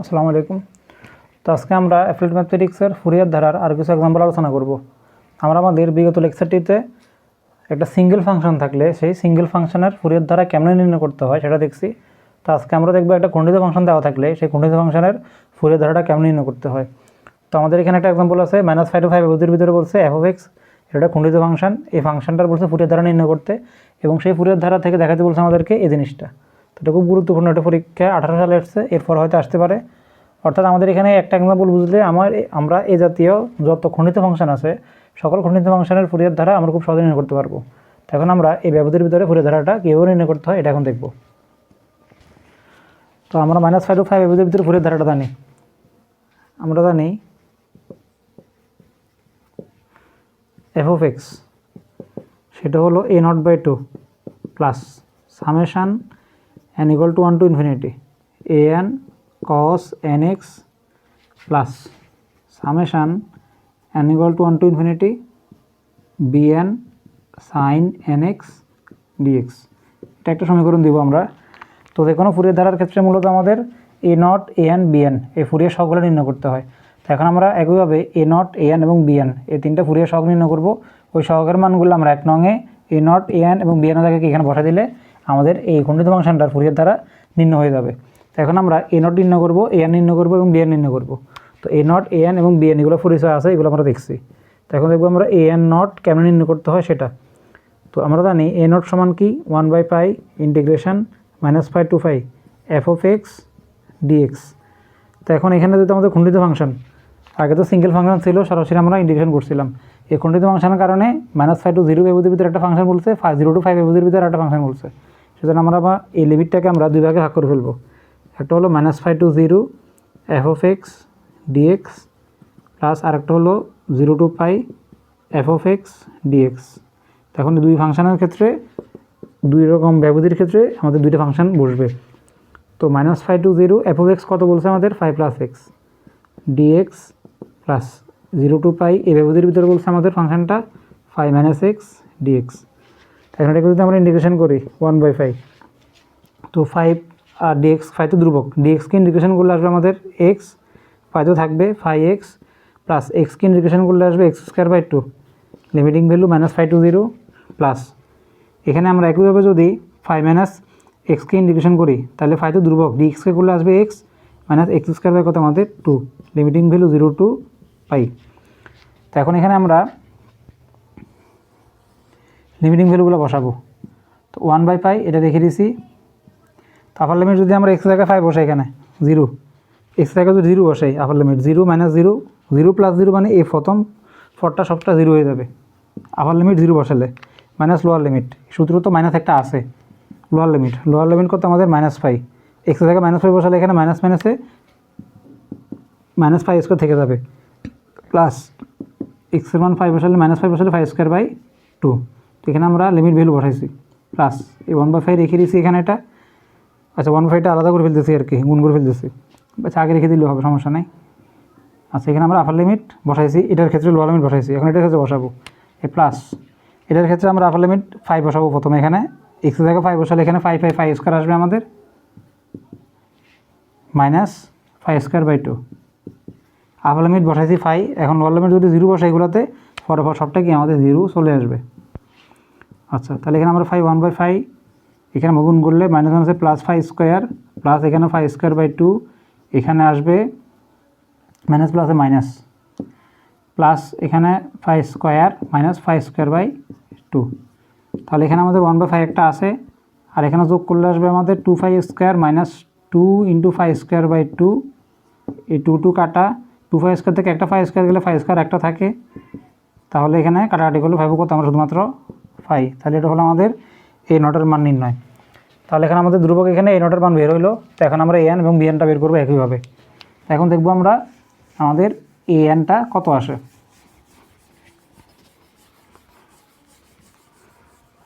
আসসালামু আলাইকুম। তো আজকে আমরা অ্যাফিলিয়েট ম্যাথমেটিক্সের ফুরিয়ার ধারার আর কিছু এক্সাম্পল আলোচনা করব। আমরা আমাদের বিগত লেকচারটিতে একটা সিঙ্গেল ফাংশন থাকলে সেই সিঙ্গেল ফাংশনের ফুরিয়ার ধারা কেমন নির্ণয় করতে হয় সেটা দেখছি। তো আজকে আমরা দেখব একটা খণ্ডিত ফাংশন দেওয়া থাকলে সেই খণ্ডিত ফাংশনের ফুরিয়ার ধারাটা কেমন নির্ণয় করতে হয়। তো আমাদের এখানে একটা এক্সাম্পল আছে মাইনাস ফাইভ ফাইভ অবধির ভিতরে বলছে এফ অফ এক্স এটা খণ্ডিত ফাংশন এই ফাংশনটার বলছে ফুরিয়ার ধারা নির্ণয় করতে এবং সেই ফুরিয়ার ধারা থেকে দেখাতে বলছে আমাদেরকে এই জিনিসটা। এটা খুব গুরুত্বপূর্ণ একটা পরীক্ষা। আঠারো সালে এসছে এরপর হয়তো আসতে পারে। অর্থাৎ আমাদের এখানে একটা এক্সাম্পল বুঝলে, আমার আমরা এই জাতীয় যত খণ্ডিত ফাংশন আছে, সকল খণ্ডিত ফাংশনের ফুরিয়ার ধারা আমরা খুব সহজে নির্ণয় করতে পারব। এখন আমরা এই ব্যবধির ভিতরে ফুরিয়ার ধারাটা কীভাবে নির্ণয় করতে হয়, এটা এখন দেখব। তো আমরা মাইনাস ফাইভ ফাইভ ব্যবধির ভিতরে ফুরিয়ার ধারাটা জানি। আমরা জানি এফ অফ এক্স সেটা হলো a naught by two plus summation two one two infinity a n cos n x plus summation n equal to one to infinity b n sine n x d x এটা একটা সমীকরণ দিব আমরা। তো যে কোনো ফুরিয়ার ধারার ক্ষেত্রে মূলত আমাদের a naught a n b n এই ফুরিয়ার সহগুলো নির্ণয় করতে হয়। তো এখন আমরা একইভাবে এ নট এ এন এবং বি এন এই তিনটা ফুরিয়ার সহগ নির্ণয় করব। ওই সহগের মানগুলো আমরা এক নঙে এ নট এ এন এবং বি এন জায়গাকে এখানে বসা দিলে আমাদের এই খণ্ডিত ফাংশনটার ফুরিয়ার দ্বারা নির্ণয় হয়ে যাবে। তো এখন আমরা এ নট নির্ণয় করব এ এন নির্ণয় করব এবং বিএন নির্ণয় করব। তো এ নট এ এন এবং বি এন এগুলো পরিচয় আছে, এগুলো আমরা দেখছি। তো এখন দেখব আমরা এ এন নট কেমন নির্ণয় করতে হয় সেটা। তো আমরা জানি এ নট সমান কি? One by pi integration minus five to five f of x d x তো এখন এখানে যেহেতু আমাদের খণ্ডিত ফাংশন, আগে তো সিঙ্গেল ফাংশন ছিল, সরাসরি আমরা ইন্টিগ্রেশন করছিলাম। এই খণ্ডিত ফাংশনের কারণে মাইনাস ফাইভ টু জিরো এবুদের ভিতরে একটা ফাংশন বলছে ফাইভ জিরো টু ফাইভ এবুদের ভিতরে একটা ফাংশন বলছে। সেজন্য আমরা আবার এই লিমিটটাকে আমরা দুই ভাগে ভাগ করে ফেলব। একটা হলো minus five to zero f of x d x plus আরেকটা হলো zero to pi f of x d x এই দুই ফাংশনের ক্ষেত্রে, দুই রকম ব্যবধির ক্ষেত্রে আমাদের দুইটা ফাংশন বসবে। তো minus five to zero f of x কত বলছে আমাদের? Five plus x d x plus zero to pi এই ব্যবধির ভিতরে বলছে আমাদের ফাংশনটা ফাইভ মাইনাস এক্স ডিএক্স এখন এটাকে যদি আমরা ইন্টিগ্রেশন করি ওয়ান বাই ফাইভ তো ফাইভ আর ডিএক্স ফাইভ তো ধ্রুবক। ডিএক্সকে ইন্টিগ্রেশন করলে আসবে আমাদের এক্স ফাইভ তো থাকবে ফাইভ এক্স প্লাস এক্সকে ইন্টিগ্রেশন করলে আসবে x square by two limiting value minus five to zero plus এখানে আমরা একইভাবে যদি ফাইভ মাইনাস এক্সকে ইন্টিগ্রেশন করি, তাহলে ফাইভ তো ধ্রুবক। ডিএক্সকে করলে আসবে x minus x square by কত আমাদের two limiting value zero to pi তো এখন এখানে আমরা লিমিটিং ভ্যালুগুলো বসাবো। তো ওয়ান বাই পাই, এটা রেখে দিছি। আপার লিমিট যদি আমরা এক্স জায়গায় ফাইভ বসাই এখানে জিরো এক্স জায়গায় যদি জিরো বসাই upper limit zero minus zero zero plus zero মানে এই প্রথম ফরটা সবটা জিরো হয়ে যাবে। আপার লিমিট জিরো বসালে মাইনাস লোয়ার লিমিট সূত্র তো মাইনাস একটা আছে। লোয়ার লিমিট লোয়ার লিমিট কত আমাদের? মাইনাস ফাইভ এক্স জায়গায় মাইনাস ফাইভ বসালে এখানে মাইনাস মাইনাসে মাইনাস ফাইভ স্কোয়ার থেকে যাবে। প্লাস এক্সের মান ফাইভ বসালে মাইনাস ফাইভ বসালে ফাইভ স্কোয়ার বাই টু এখানে আমরা লিমিট ভ্যালু বসাইছি প্লাস এই ওয়ান বাই ফাইভ রেখে দিয়েছি এখানে এটা। আচ্ছা ওয়ান ফাইভটা আলাদা করে ফেলতেছি আর কি, গুণ করে ফেলতেছি। আচ্ছা আগে রেখে দিলেও হবে, সমস্যা নাই। আচ্ছা এখানে আমরা আপার লিমিট বসাইছি, এটার ক্ষেত্রে লোয়ার লিমিট বসাইছি, এখন এটার ক্ষেত্রে বসাবো। এ প্লাস এটার ক্ষেত্রে আমরা আপার লিমিট ফাইভ বসাবো প্রথমে এখানে। এক্স থেকে ফাইভ বসালে এখানে ফাইভ ফাইভ ফাইভ স্কোয়ার আসবে আমাদের। Minus five square by two upper limit বসাইছি ফাইভ এখন লোয়ার লিমিট যদি জিরো বসাই এগুলোতে, পর সবটা কি আমাদের জিরো চলে আসবে। আচ্ছা তাহলে এখানে আমরা ফাইভ ওয়ান বাই ফাইভ এখানে গুণ করলে মাইনাস ওয়ান আছে প্লাস ফাইভ স্কোয়ার প্লাস এখানে ফাইভ স্কোয়ার বাই টু এখানে আসবে মাইনাস প্লাসে মাইনাস প্লাস এখানে five square minus five square by two তাহলে এখানে আমাদের ওয়ান বাই ফাইভ একটা আছে, আর এখানে যোগ করলে আসবে আমাদের two five square minus two into five square by two এই টু টু কাটা টু ফাইভ স্কোয়ার থেকে একটা ফাইভ স্কোয়ার গেলে ফাইভ স্কোয়ার একটা থাকে। তাহলে এখানে কাটাকাটি করলে ফাইভ কত? আমরা শুধুমাত্র ফাইভ, তাহলে এটা হলো আমাদের এই নটের মান নির্ণয়। তাহলে এখানে আমাদের ধ্রুবক এখানে এই নটের মান বের হইল। তো এখন আমরা এন এবং বিএনটা বের করব একইভাবে। এখন দেখব আমরা আমাদের এ এনটা কত আসে।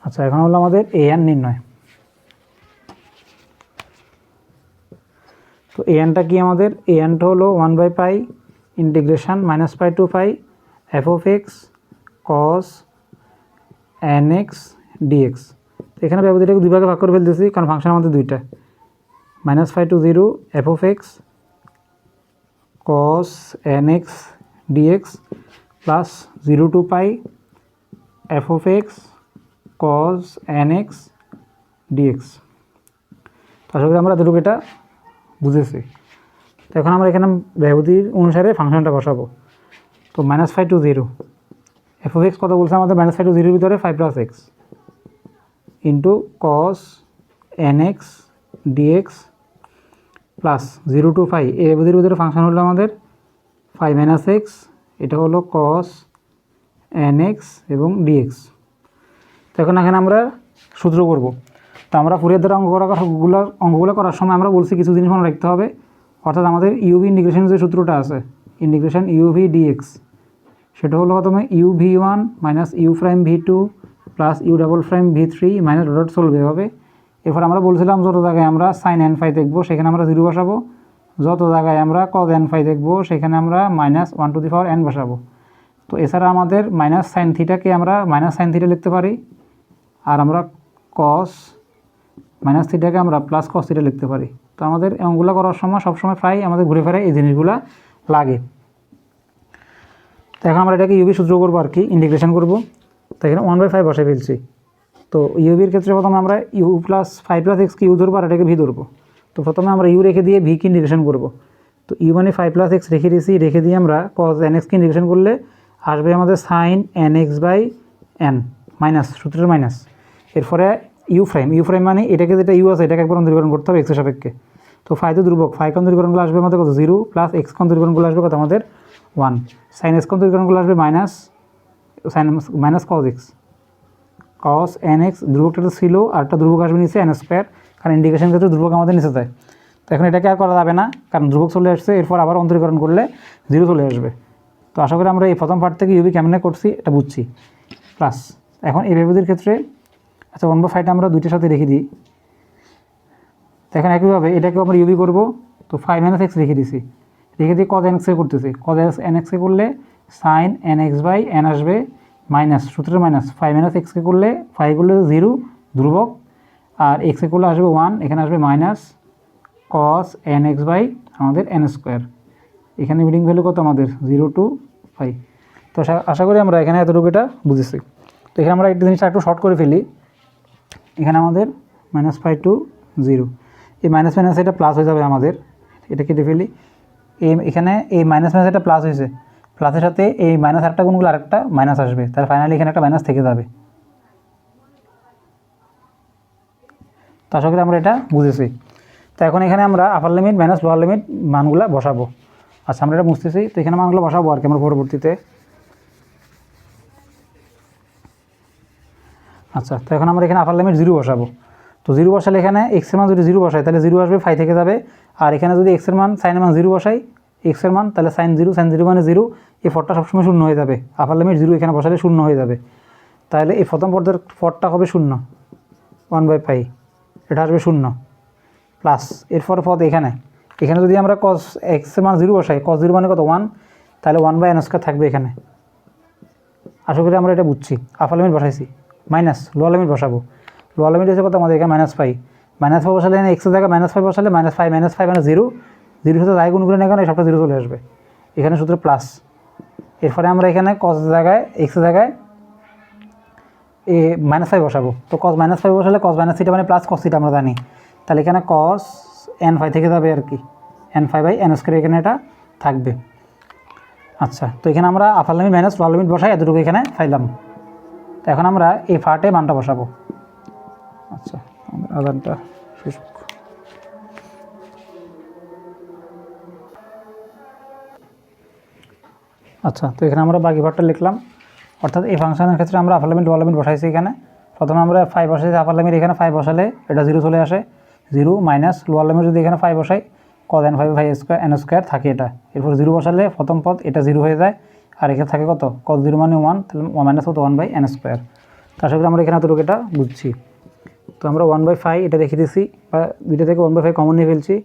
আচ্ছা এখন হলো আমাদের এ এন নির্ণয়। তো এ এনটা কি আমাদের? এ এনটা হলো one by pi integration minus pi to pi f of x cos n x d x এখানে ব্যবধিটাকে দুই ভাগে করে ফেলতেছি, কারণ ফাংশন আমাদের দুইটা। Minus five to zero f of x cos n x d x plus zero to pi f of x cos n x d x আশা করি আমরা এতটুকু এটা বুঝেছি। তো এখন আমরা এখানে ব্যবধির অনুসারে ফাংশনটা বসাবো। তো minus five to zero f of x কত বলছে আমাদের? মাইনাস ফাইভ টু জিরোর ভিতরে five plus x into cos n x d x plus zero to five ব্যবধির ভিতরে ফাংশন হলো আমাদের ফাইভ মাইনাস এক্স এটা হলো কস এন এক্স এবং ডিএক্স তো এখন এখানে আমরা সূত্র করব। তো আমরা ফুরিয়ার দ্বারা অঙ্ক করাগুলো অঙ্কগুলো করার সময় আমরা বলছি কিছু জিনিস মনে রাখতে হবে। অর্থাৎ আমাদের ইউভি ইন্টিগ্রেশন যে সূত্রটা আছে ইন্টিগ্রেশন ইউভি ডিএক্স সেটা হলো প্রথমে u v one minus u prime v two plus u double prime v three minus dot solve এভাবে। এরপর আমরা বলছিলাম যত জায়গায় আমরা সাইন এন ফাই দেখব, সেখানে আমরা জিরো বসাবো। যত জায়গায় আমরা কজ এন ফাই দেখব, সেখানে আমরা minus one to the power n বসাবো। তো এছাড়া আমাদের মাইনাস সাইন থিটাকে আমরা মাইনাস সাইন থিটা লিখতে পারি। আর আমরা কস মাইনাস থিটাকে আমরা প্লাস কস থিটা লিখতে পারি। তো আমাদের অঙ্কগুলো করার সময় সবসময় প্রায় আমাদের ঘুরে ফেরায় এই জিনিসগুলো লাগে। তো এখন আমরা এটাকে ইউবি সূত্র করব আর কি ইন্টিগ্রেশন করব। তো এখানে ওয়ান বাই ফাইভ বসে ফেলছি। তো ইউবির ক্ষেত্রে প্রথমে আমরা ইউ প্লাস ফাইভ প্লাস এক্সকে ইউ ধরবো আর এটাকে ভি ধরবো। তো প্রথমে আমরা ইউ রেখে দিয়ে ভিকে ইন্টিগ্রেশন করব। তো ইউ মানে ফাইভ প্লাস এক্স রেখে দিয়েছি, রেখে দিয়ে আমরা কজ এন এক্সকে ইন্টিগ্রেশন করলে আসবে আমাদের sine n x by n minus সূত্রের মাইনাস এরপরে ইউ ফ্রাইম ইউ ফ্রাইম মানে এটাকে যেটা ইউ আছে, এটাকে একবার অন্তরীকরণ করতে হবে এক্সের সাপেক্ষে। তো ফাইভ তো ধ্রুবক ফাইভ অন্তরীকরণগুলো আসবে আমাদের কত? জিরো প্লাস এক্স অন্তরীকরণগুলো আসবে কত? আমাদের ওয়ান। সাইন এক্স অন্তরীকরণগুলো আসবে? Minus sine minus cos x cos n x ধ্রুবকটা তো ছিল, আর একটা ধ্রুবক আসবে নিচে এন স্কোয়ার কারণ ইন্ডিকেশন ক্ষেত্রে ধ্রুবক আমাদের নিচে যায়। তো এখন এটাকে আর করা যাবে না, কারণ ধ্রুবক চলে আসছে, এরপর আবার অন্তরীকরণ করলে জিরো চলে আসবে। তো আশা করি আমরা এই প্রথম পার্ট থেকে ইউবি কেমনে করছি, এটা বুঝছি। প্লাস এখন এই ব্যবধির ক্ষেত্রে আচ্ছা বাই ফাইভটা আমরা দুইটার সাথে রেখে দিই। তো এখন একইভাবে এটাকেও আমরা ইউবি করব, তো ফাইভ মাইনাস এক্স রেখে দিছি। দিয়ে কজ এন এক্সে করতেছি? এক্সে করলে sine n x by n আসবে মাইনাস সূত্রের মাইনাস ফাইভ মাইনাস এক্সকে করলে ফাইভ করলে জিরো ধ্রুবক। আর এক্সে করলে আসবে ওয়ান এখানে আসবে minus cos n x by আমাদের এন স্কোয়ার এখানে মিডিং ভ্যালু কত আমাদের? জিরো টু ফাইভ তো আশা করি আমরা এখানে এতটুকু এটা বুঝেছি। তো এখানে আমরা একটা জিনিসটা একটু শর্ট করে ফেলি। এখানে আমাদের মাইনাস ফাইভ টু জিরো এই মাইনাস মাইনাস এটা প্লাস হয়ে যাবে আমাদের। এটা কেটে ফেলি। এই, এখানে এই মাইনাস মাইনাস এটা প্লাস হয়েছে। প্লাসের সাথে এই মাইনাস একটা গুণগুলো আরেকটা মাইনাস আসবে। তার ফাইনালি এখানে একটা মাইনাস থেকে যাবে। তো আশা করি আমরা এটা বুঝেছি। তো এখন এখানে আমরা upper limit minus lower limit মানগুলো বসাবো। আচ্ছা আমরা এটা বুঝতেছি। তো এখানে মানগুলো বসাবো আর কি আমরা পরবর্তীতে। আচ্ছা তো এখন আমরা এখানে আপার লিমিট জিরো বসাবো। তো জিরো বসালে এখানে এক্সের মান যদি জিরো বসাই, তাহলে জিরো আসবে ফাইভ থেকে যাবে। আর এখানে যদি এক্সের মান সাইনের মান জিরো বসাই এক্সের মান, তাহলে সাইন জিরো সাইন জিরো মানে জিরো এই ফটটা সবসময় শূন্য হয়ে যাবে। আপার লিমিট জিরো এখানে বসালে শূন্য হয়ে যাবে। তাহলে এই প্রথম পর্যায়ের ফটটা হবে শূন্য। ওয়ান বাই পাই এটা আসবে শূন্য। প্লাস এরপর পদ এখানে। এখানে যদি আমরা কস এক্সের মান জিরো বসাই কস জিরো মানে কত? ওয়ান তাহলে ওয়ান বাই এন স্কোয়ার থাকবে এখানে। আশা করি আমরা এটা বুঝছি। আপার লিমিট বসাইছি। মাইনাস লোয়ার লিমিট বসাবো। লোয়ার লিমিট হচ্ছে কত? আমাদের এখানে মাইনাস ফাইভ মাইনাস ফাইভ বসালে এখানে এক্সের জায়গায় মাইনাস ফাইভ বসালে মাইনাস ফাইভ মাইনাস ফাইভ মানে জিরো জিরো সাথে যাই গুণ করে না কেন? এই সবটা জিরো চলে আসবে। এখানে শুধু প্লাস এরপরে আমরা এখানে কস জায়গায় এক্সের জায়গায় এ মাইনাস ফাইভ বসাবো। তো কস মাইনাস ফাইভ বসালে কস মাইনাস থিটা মানে প্লাস কস থিটা আমরা জানি। তাহলে এখানে কস এন ফাইভ থেকে যাবে আর কি। N five by n square এখানে এটা থাকবে। আচ্ছা তো এখানে আমরা upper limit minus lower limit বসাই, এতটুকু এখানে ফাইলাম তো এখন আমরা এই ফার্টে মানটা বসাবো। আচ্ছা। আমাদের আধারটা শুষ্ক আচ্ছা তো এখানে আমরা বাকি পার্টটা লিখলাম। অর্থাৎ এই ফাংশনের ক্ষেত্রে আমরা আপার লিমিট লিমিট বসাইছি এখানে। প্রথমে আমরা ফাইভ বসাইছি আপার লিমিট এখানে ফাইভ বসালে এটা জিরো চলে আসে। জিরো মাইনাস লোয়ার লিমিট যদি এখানে ফাইভ বসাই cos n five five square n square থাকে এটা। এরপর জিরো বসালে প্রথম পদ এটা জিরো হয়ে যায়। আর এখানে থাকে কত? কজ জিরো মানে ওয়ান তাহলে ওয়ান মাইনাস কত? ওয়ান বাই এন স্কোয়ার তার সাথে আমরা এখানে এতটুকু এটা বুঝছি। তো আমরা ওয়ান বাই ফাইভ এটা রেখে দিয়েছি বা দুইটা থেকে ওয়ান বাই ফাইভ কমন নিয়ে ফেলছি।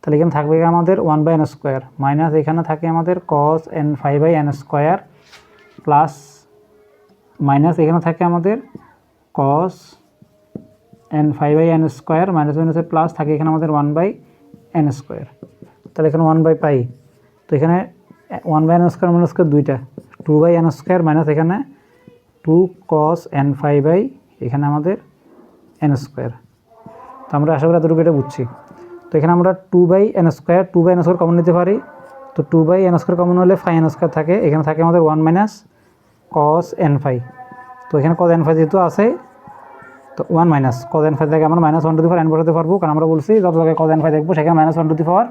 তাহলে এখানে থাকবে আমাদের one by n square minus এখানে থাকে আমাদের cos n five by n square plus minus এখানে থাকে আমাদের cos n five by n square minus মাইনাসে প্লাস থাকে এখানে আমাদের ওয়ান বাই এন স্কোয়ার তাহলে এখানে ওয়ান বাই পাই তো এখানে one by n square minus square দুইটা। Two by n square minus এখানে two cos n five by এখানে আমাদের এন স্কোয়ার তো আমরা আশা করি এতটুকু এটা বুঝছি। তো এখানে আমরা two by n square two by n square common নিতে পারি। তো two by n square common হলে ফাই এন স্কোয়ার থাকে। এখানে থাকে আমাদের one minus cos n phi তো এখানে কস এন ফাই যেহেতু আছে, তো one minus cos n phi থেকে আমরা minus one to the power n বসাতে পারব। কারণ আমরা বলছি, যত জায়গায় কজ এন ফাই দেখব, সেখানে minus one to the power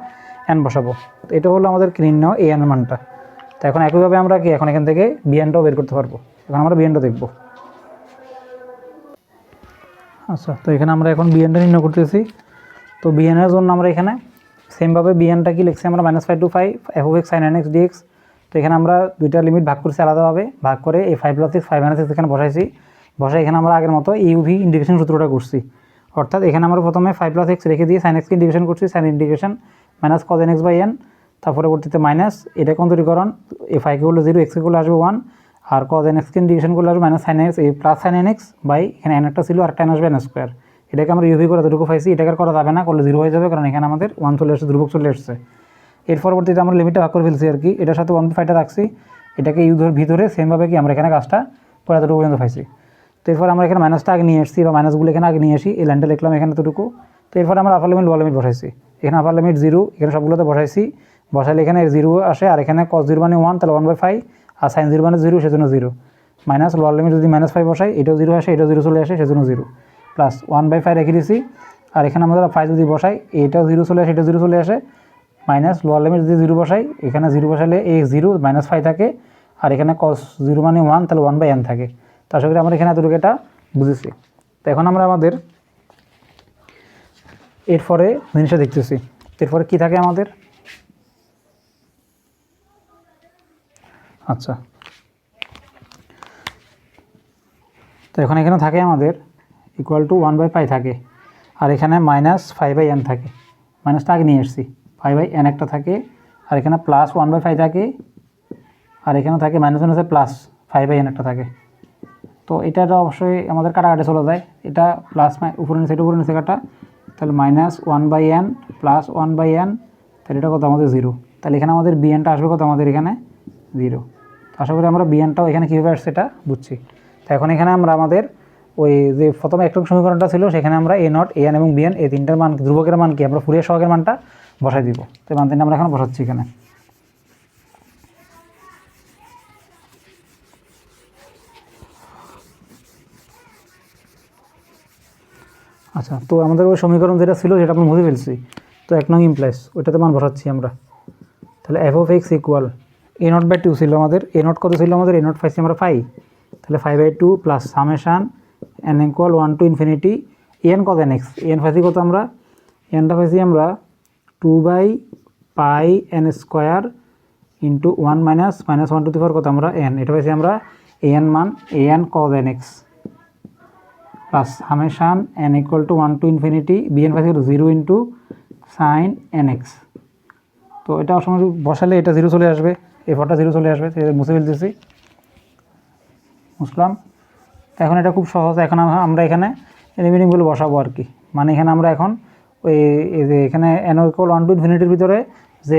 n বসাবো। তো এটা হলো আমাদের নির্ণয় এ এন মানটা। তো এখন একইভাবে আমরা কি এখন এখান থেকে বিএনটাও বের করতে পারব। এখন আমরা বিএনটা দেখব। আচ্ছা তো এখানে আমরা এখন বিএনটা নির্ণয় করতেছি। তো বিএনের জন্য আমরা এখানে সেমভাবে বিএনটা কি লিখছি আমরা minus five to five f x sine n x dx তো এখানে আমরা দুইটা লিমিট ভাগ করছি আলাদাভাবে, ভাগ করে এই five plus six five minus six এখানে বসাইছি। বসাই এখানে আমরা আগের মতো ইউভি ইন্ডিকেশন সূত্রটা করছি। অর্থাৎ এখানে আমরা প্রথমে ফাইভ প্লাস এক্স রেখে দিয়ে সাইন এক্সকে ইন্ডিকেশন করছি sine indication minus cos n x by n তারপরে পরবর্তীতে মাইনাস এটা কোন তৈরিকরণ এই ফাইভকে করলে জিরো এক্সকে করলে আসবে ওয়ান আর কজ এন এক্সকে ইন্ডিকেশন করলে আসবে মাইনাস সাইন এক্স এই plus sine n x by এখানে এন একটা ছিল আর একটা আসবে এন স্কোয়ার এটাকে আমরা ইউভি করে এতটুকু পাইছি, এটাকে করা যাবে না, করলে জিরো হয়ে যাবে, কারণ এখানে আমাদের ওয়ান চলে এসেছে, ধ্রুবক চলে এসেছে। এর পরবর্তীতে আমরা লিমিটটা ভাগ করে ফেলছি আর কি, এটার সাথে ওয়ান ফাইভটা রাখছি, এটাকে ইউ ধর ভিতরে সেমভাবে কি আমরা এখানে কাজটা পরে এতটুকু পর্যন্ত পাইছি। তো এরপর আমরা এখানে মাইনাসটা আগে নিয়ে এসেছি, বা মাইনাসগুলো এখানে আগে নিয়ে আসি, এই লাইনটা লিখলাম এখানে এতটুকু। তো এরপর আমরা আপার লিমিট লোয়ার লিমিট বসাইছি। এখানে আপার লিমিট জিরো এখানে সবগুলোতে বসাইছি, বসাইলে এখানে জিরো আসে, আর এখানে কস জিরো মানে ওয়ান তাহলে ওয়ান বাই ফাইভ আর সাইন জিরো মানে জিরো সেজন্য জিরো মাইনাস লোয়ার লিমিট যদি মাইনাস ফাইভ বসাই, এটাও জিরো আসে, এটাও জিরো চলে আসে, সেজন্য zero plus one by five রেখে দিয়েছি আর এখানে আমাদের ফাইভ যদি বসাই, এটাও জিরো চলে আসে এটা জিরো চলে আসে। মাইনাস লোয়ার লিমিট যদি জিরো বসাই, এখানে জিরো বসালে এ জিরো মাইনাস ফাইভ থাকে। আর এখানে কস জিরো মানে ওয়ান তাহলে ওয়ান বাই এন থাকে। তো আশা করি আমরা এখানে এতটুকু এটা বুঝেছি। তো এখন আমরা আমাদের এরপরে জিনিসটা দেখতেছি। এরপরে কী থাকে আমাদের? আচ্ছা। তো এখন এখানে থাকে আমাদের equal to one by five থাকে। আর এখানে মাইনাস ফাইভ বাই এন থাকে। মাইনাসটা আগে নিয়ে এসেছি। ফাইভ বাই এন একটা থাকে। আর এখানে প্লাস ওয়ান বাই ফাইভ থাকে। আর এখানে থাকে মাইনাস আছে প্লাস ফাইভ বাই এন একটা থাকে। তো এটা অবশ্যই আমাদের কাটাকাটি চলে যায়। এটা প্লাস উপরে নিচে উপরে নিচে কাটা। তাহলে minus one by n plus one by n তাহলে এটা কত? আমাদের জিরো তাহলে এখানে আমাদের বিএনটা আসবে কত? আমাদের এখানে জিরো আশা করি আমরা বিএনটাও এখানে কীভাবে আসছে এটা বুঝছি। তো এখন এখানে আমরা আমাদের ওই যে প্রথমে একটা সমীকরণটা ছিল, সেখানে আমরা এ নট এন এবং বিএন এই তিনটার মান, ধ্রুবকের মান কি? আমরা ফুরিয়ে সহকের মানটা বসাই দিব। তো মান তিনটা আমরা এখন বসাচ্ছি এখানে। আচ্ছা তো আমাদের ওই সমীকরণ যেটা ছিল, সেটা আমরা মুছে ফেলছি। তো এক নং ইমপ্লাইস ওইটাতে মান বসাচ্ছি আমরা। তাহলে f of x equal a nought by two ছিল আমাদের। এ নট কত ছিল আমাদের? এ নট পাইছি আমরা ফাইভ তাহলে five by two plus summation n equal one to infinity n কত এন এক্স এন পাইছি কত আমরা? এনটা পাইছি আমরা two by pi n square into one minus minus one to the four কত আমরা? এন এটা পাইছি আমরা এন মান n cos n x plus summation n equal to one to infinity b n পাইছি zero into sine n x তো এটা সময় বসালে এটা জিরো চলে আসবে। এই ফোরটা জিরো চলে আসবে মুছে ফেলতেছি। বুঝলাম তো এখন এটা খুব সহজ, এখন আমরা এখানে রিমেনিংগুলো বসাবো আর কি। মানে এখানে আমরা এখন ওই যে এখানে ইকুয়াল ওয়ান টু ইনফিনিটির ভিতরে যে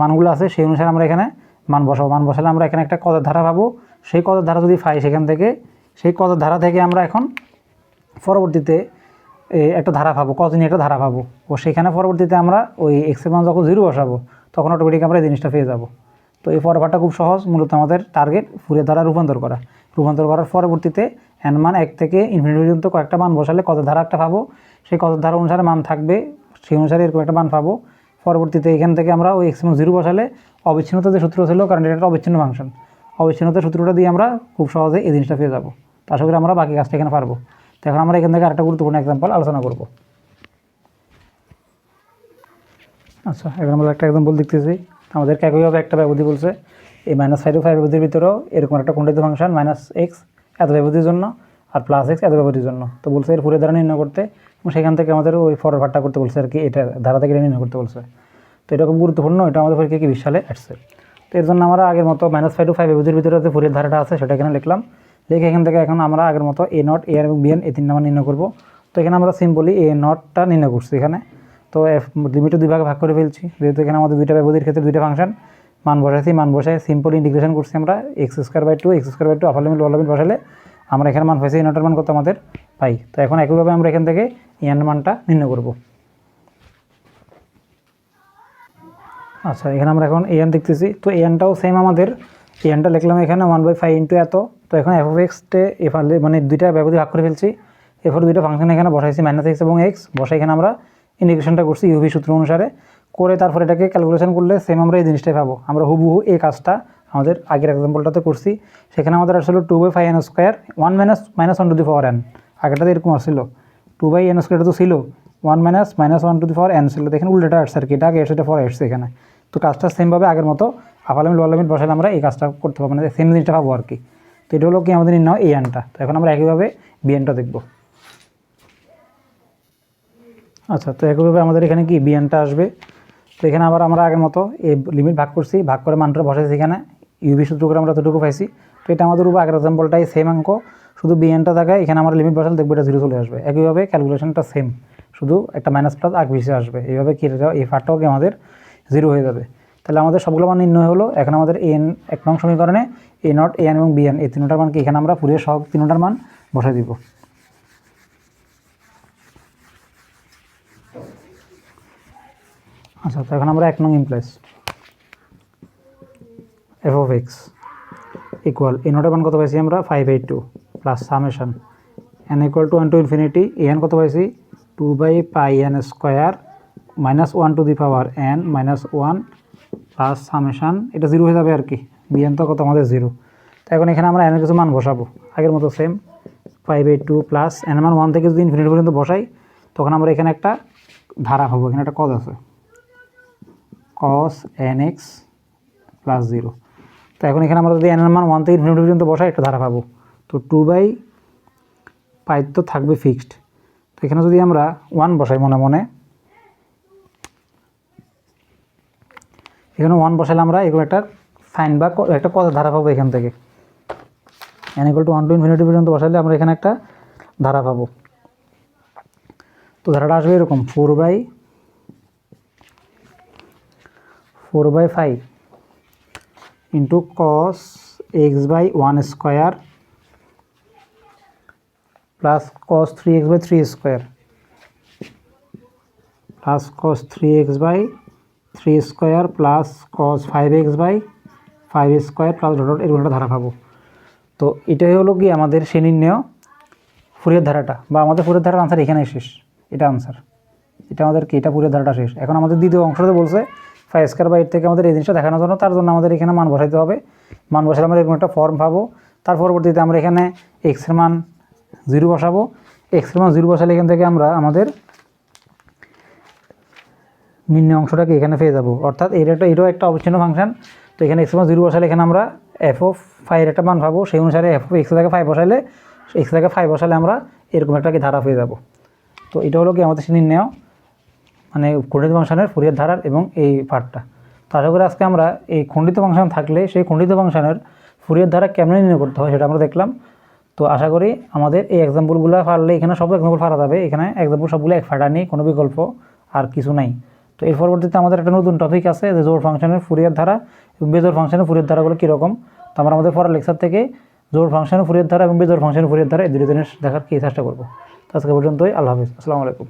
মানগুলো আছে, সেই অনুসারে আমরা এখানে মান বসাবো। মান বসালে আমরা এখানে একটা কদের ধারা পাবো। সেই কদের ধারা যদি পাই সেখান থেকে, সেই কদের ধারা থেকে আমরা এখন পরবর্তীতে একটা ধারা পাবো কত নিয়ে একটা ধারা পাবো। ও সেখানে পরবর্তীতে আমরা ওই এক্সের মান যখন জিরো বসাবো, তখন অটোমেটিক আমরা এই জিনিসটা পেয়ে যাব। তো এই পরপারটা খুব সহজ, মূলত আমাদের টার্গেট ফুরিয়ে ধারা, রূপান্তর করা। রূপান্তর করার পরবর্তীতে এন মান এক থেকে ইনফিনিটি পর্যন্ত কয়েকটা মান বসালে কত ধারা একটা পাবো? সেই কত ধারা অনুসারে মান থাকবে, সেই অনুসারে এরকম একটা মান পাবো। পরবর্তীতে এখান থেকে আমরা ওই এক্স জিরো বসালে অবিচ্ছিন্নতা যে সূত্র ছিল, কারণ এটা একটা অবিচ্ছিন্ন ফাংশন অবিচ্ছিন্নতার সূত্রটা দিয়ে আমরা খুব সহজে এই জিনিসটা পেয়ে যাব। তো আশা করি আমরা বাকি কাজটা এখানে পারব। তো এখন আমরা এখান থেকে আরেকটা গুরুত্বপূর্ণ এক্সাম্পল আলোচনা করব। আচ্ছা এখন আমরা একটা এক্সাম্পল দেখতেছি। আমাদেরকে একইভাবে একটা ব্যবধি বলছে, এই মাইনাস ফাইভ ফাইভ ব্যবধির ভিতরেও এরকম একটা কোনটিত ফাংশন মাইনাস এক্স এত ব্যবধির জন্য আর প্লাস এক্স এত ব্যবধির জন্য। তো বলছে এর পুরো ধারা নির্ণয় করতে এবং সেখান থেকে আমাদের ওই ফরওয়ার্ডটা করতে বলছে আর কি, এটা ধারা থেকে নির্ণয় করতে বলছে। তো খুব গুরুত্বপূর্ণ, এটা আমাদের পরীক্ষা কি বিশ সালে আসছে তো এর জন্য আমরা আগের মতো মাইনাস ফাইভ টু ফাইভ ব্যবধির ভিতরে যে ফুরিয়ার ধারাটা আছে সেটা এখানে লিখলাম। লিখে এখান থেকে এখন আমরা আগের মতো এ নট এ আর এবং বিএন এই তিন নাম্বার নির্ণয় করব। তো এখানে আমরা সিম্পলি এ নটটা নির্ণয় করছি এখানে। তো এফ লিমিটে দুই ভাগে ভাগ করে ফেলছি। যেহেতু এখানে আমাদের দুইটা ব্যবধির ক্ষেত্রে দুইটা ফাংশন মান বসাইছি, মান বসাই সিম্পল ইন্টিগ্রেশন করছি আমরা। X square by two x square by two upper limit lower limit বসালে আমরা এখানে মান পাইছি এনটার মান কত আমাদের? পাই। তো এখন একইভাবে আমরা এখান থেকে এন মানটা নির্ণয় করব। আচ্ছা এখানে আমরা এখন এন দেখতেছি। তো এনটাও সেম আমাদের। এনটা লিখলাম এখানে ওয়ান বাই ফাইভ ইন্টু এত। তো এখন এফ অফ এক্সটে এফালে মানে দুইটা ব্যবধি ভাগ করে ফেলছি। এরপর দুইটা ফাংশন এখানে বসাইছি মাইনাস এক্স এবং এক্স বসাই এখানে আমরা ইন্ডিকেশনটা করছি ইউভি সূত্র অনুসারে। করে তারপর এটাকে ক্যালকুলেশন করলে সেম আমরা এই জিনিসটাই পাবো। আমরা হুবহু এই কাজটা আমাদের আগের এক্সাম্পলটাতে করছি। সেখানে আমাদের আসলে two by five n square one minus minus one to the power n আগেটাতে এরকম আসছিল। টু বাই এন স্কোয়ার তো ছিল। One minus minus one to the power n ছিল। দেখেন উল্টাটা আসছে আর কি। এটা আগে এসে পরে এসছে এখানে। তো কাজটা সেমভাবে আগের মতো লোয়ার লিমিট বসালে আমরা এই কাজটা করতে পারব। মানে সেম জিনিসটা পাবো আর কি। তো এটা হলো কি আমাদের নির্ণয় এই এনটা তো এখন আমরা একইভাবে বি এনটা দেখব। আচ্ছা তো একইভাবে আমাদের এখানে কি বিএনটা আসবে? তো এখানে আবার আমরা আগের মতো এই লিমিট ভাগ করছি, ভাগ করে মানটা বসাইছি এখানে। ইউবি সূত্র করে আমরা ততটুকু পাইছি। তো এটা আমাদের উপর আগের এক্সাম্পলটাই সেম অঙ্ক। শুধু বিএনটা থাকায় এখানে আমরা লিমিট বসালে দেখব এটা জিরো চলে আসবে। একইভাবে ক্যালকুলেশনটা সেম শুধু একটা মাইনাস প্লাস আগ পিছিয়ে আসবে। এইভাবে কি এটা, এই ফারটাও কি আমাদের জিরো হয়ে যাবে। তাহলে আমাদের সবগুলো মান নির্ণয় হলো। এখন আমাদের এন এক নং সমীকরণে এ নট এ এন এবং বিএন এই তিনটার মান কি এখানে আমরা ফুরিয়ে সহ তিনটার মান বসাই দিব। আচ্ছা তো এখন আমরা এক নং in place f of x equal a নোটের মান কত পাইছি আমরা? Five eight two plus summation n equal to one to infinity n কত পাইছি? Two by pi n square minus one to the power n minus one plus summation এটা zero হয়ে যাবে আর কি বিএন তো কত আমাদের জিরো তো এখন এখানে আমরা এনের কিছু মান বসাবো। আগের মতো same five eight two plus n মান ওয়ান থেকে যদি ইনফিনিটি পর্যন্ত বসাই, তখন আমরা এখানে একটা ধারা পাবো এখানে একটা কদ আছে। Cos nx প্লাস জিরো তো এখন এখানে আমরা যদি এন মান ওয়ান থেকে ইনফিনিটি পর্যন্ত বসাই, একটা ধারা পাবো। তো টু বাই পাই তো থাকবে ফিক্সড তো এখানে যদি আমরা ওয়ান বসাই মনে মনে, এখানে ওয়ান বসালে আমরা এগুলো একটা সাইন বা একটা কত ধারা পাবো এখান থেকে। N equal to one to infinity পর্যন্ত বসালে আমরা এখানে একটা ধারা পাবো। তো ধারাটা আসবে এরকম four by four by five into cos x by one square plus cos three x by three square plus cos three x by three square plus cos five x by five square plus এরকম একটা ধারা পাবো। তো এটাই হলো কি আমাদের সে নির্ণয় ফুরিয়ার ধারাটা বা আমাদের ফুরিয়ার ধারার আনসার এখানেই শেষ, এটা আনসার এটা আমাদের কি? এটা ফুরিয়ার ধারাটা শেষ। এখন আমাদের দ্বিতীয় অংশতে বলছে ফাইভ স্কোয়ার বাইট থেকে আমাদের এই জিনিসটা দেখানোর জন্য, তার জন্য আমাদের এখানে মান বসাইতে হবে। মান বসালে আমরা এরকম একটা ফর্ম পাবো। তার পরবর্তীতে আমরা এখানে এক্সের মান জিরো বসাবো। এক্সের মান জিরো বসালে এখান থেকে আমরা আমাদের নিম্ন অংশটাকে এখানে পেয়ে যাব। অর্থাৎ এর একটা, এটাও একটা অবিচ্ছিন্ন ফাংশন তো এখানে এক্স মান জিরো বসালে এখানে আমরা এফ অফ ফাইভ একটা মান পাবো। সেই অনুসারে এফ অফ এক্স থেকে ফাইভ বসালে এক্স থেকে ফাইভ বসালে আমরা এরকম একটা কি ধারা পেয়ে যাব। তো এটা হলো কি আমাদের নির্ণয় মানে খণ্ডিত ফাংশনের ফুরিয়ার ধারার এবং এই পার্টটা তো আশা করি আজকে আমরা এই খণ্ডিত ফাংশন থাকলে সেই খণ্ডিত ফাংশনের ফুরিয়ার ধারা কেমন নির্ণয় করতে হয় সেটা আমরা দেখলাম। তো আশা করি আমাদের এই এক্সাম্পলগুলো পারলে এখানে সব এক্সাম্পল ফারা যাবে। এখানে এক্সাম্পল সবগুলো এক ফাটা নেই, কোনো বিকল্প আর কিছু নাই। তো এর পরবর্তীতে আমাদের একটা নতুন টপিক আছে যে জোর ফাংশনের ফুরিয়ার ধারা এবং বেজোর ফাংশনের ফুরিয়ার ধারাগুলো কীরকম। তো আমরা আমাদের পরের লেকচার থেকে জোর ফাংশনের ফুরিয়ার ধারা এবং বেজোর ফাংশনের ফুরিয়ার ধারা এই দুটো জিনিস দেখার কি চেষ্টা করব। তো আজকে পর্যন্তই, আল্লাহ হাফিজ। আসসালামু আলাইকুম।